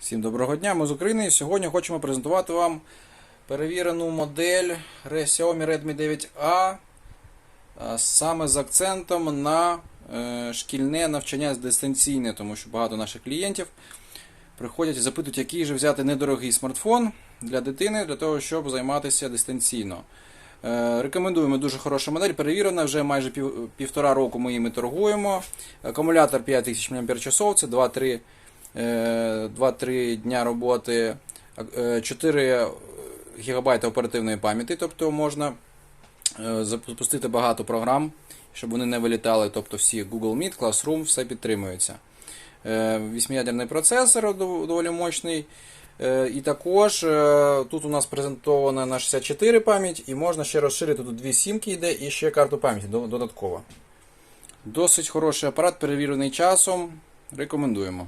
Всім доброго дня, ми з України. Сьогодні хочемо презентувати вам перевірену модель Xiaomi Redmi 9A саме з акцентом на е, шкільне навчання дистанційне, тому що багато наших клієнтів приходять і запитують, який же взяти недорогий смартфон для дитини для того, щоб займатися дистанційно. Е, Рекомендуємо дуже хороша модель, перевірена, вже майже пів, півтора року ми їми торгуємо. Акумулятор 5000 мАч, це 2-3 е, 2-3 дня роботи, е, 4 ГБ оперативної пам'яті, тобто можна е, запустити багато програм, щоб вони не вилітали, тобто всі Google Meet, Classroom, все підтримується. Е, Вісьмиядерний процесор доволі мощний. Е, І також е, тут у нас презентована на 64 пам'ять, і можна ще розширити тут дві сімки йде і ще карту пам'яті додатково. Досить хороший апарат, перевірений часом. Рекомендуємо.